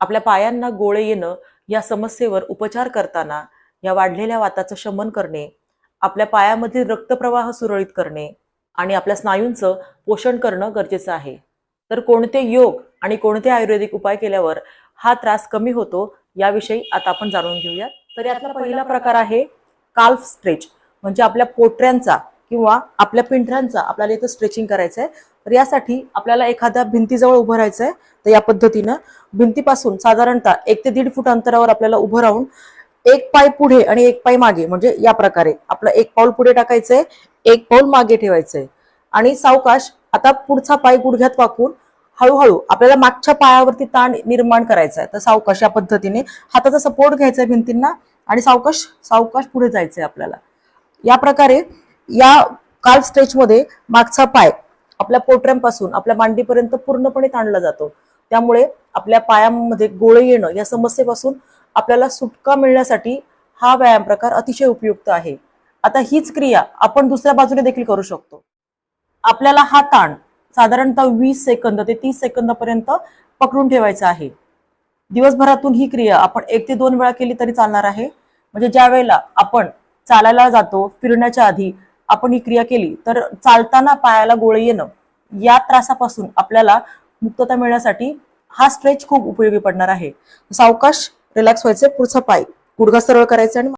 आपल्या पायांना गोळे येणं या समस्येवर उपचार करताना या वाढलेल्या वाताचं शमन करणे आपल्या पायामधील रक्तप्रवाह सुरळीत करणे आणि आपल्या स्नायूंचं पोषण करणं गरजेचं आहे. तर कोणते योग आणि कोणते आयुर्वेदिक उपाय केल्यावर हा त्रास कमी होतो याविषयी आता आपण जाणून घेऊयात. तर यातला पहिला प्रकार आहे काल्फ स्ट्रेच म्हणजे आपल्या पोटऱ्यांचा किंवा आपल्या पिंढऱ्यांचा आपल्याला इथं स्ट्रेचिंग करायचं आहे तर यासाठी आपल्याला एखाद्या भिंतीजवळ उभं राहायचं आहे तर या पद्धतीनं भिंतीपासून साधारणतः एक ते दीड फूट अंतरावर आपल्याला उभं राहून एक पाय पुढे आणि एक पाय मागे म्हणजे या प्रकारे आपलं एक पाऊल पुढे टाकायचंय एक पाऊल मागे ठेवायचंय. आणि सावकाश आता पुढचा पाय गुडघ्यात वाकून हळूहळू आपल्याला मागच्या पायावरती ताण निर्माण करायचा आहे तर सावकाश या पद्धतीने हाताचा सपोर्ट घ्यायचा आहे भिंतींना आणि सावकाश सावकाश पुढे जायचंय आपल्याला. या प्रकारे या काल स्ट्रेचमध्ये मागचा पाय आपल्या पोटऱ्यांपासून आपल्या मांडीपर्यंत पूर्णपणे ताणला जातो. त्यामुळे आपल्या पायामध्ये गोळे येणं या समस्येपासून आपल्याला सुटका मिळण्यासाठी हा व्यायाम प्रकार अतिशय उपयुक्त आहे. आता हीच क्रिया आपण दुसऱ्या बाजूने देखील करू शकतो. आपल्याला हा ताण साधारणतः वीस सेकंद ते तीस सेकंदापर्यंत पकडून ठेवायचा आहे. दिवसभरातून ही क्रिया आपण एक ते दोन वेळा केली तरी चालणार आहे. म्हणजे ज्या वेळेला आपण चालायला जातो फिरण्याच्या आधी आपण ही क्रिया केली तर चालताना पायाला गोळे येणं या त्रासापासून आपल्याला मुक्तता मिळण्यासाठी हा स्ट्रेच खूप उपयोगी पडणार आहे. सावकाश रिलॅक्स व्हायचे पुढचा पाय गुडघा सरळ करायचा आणि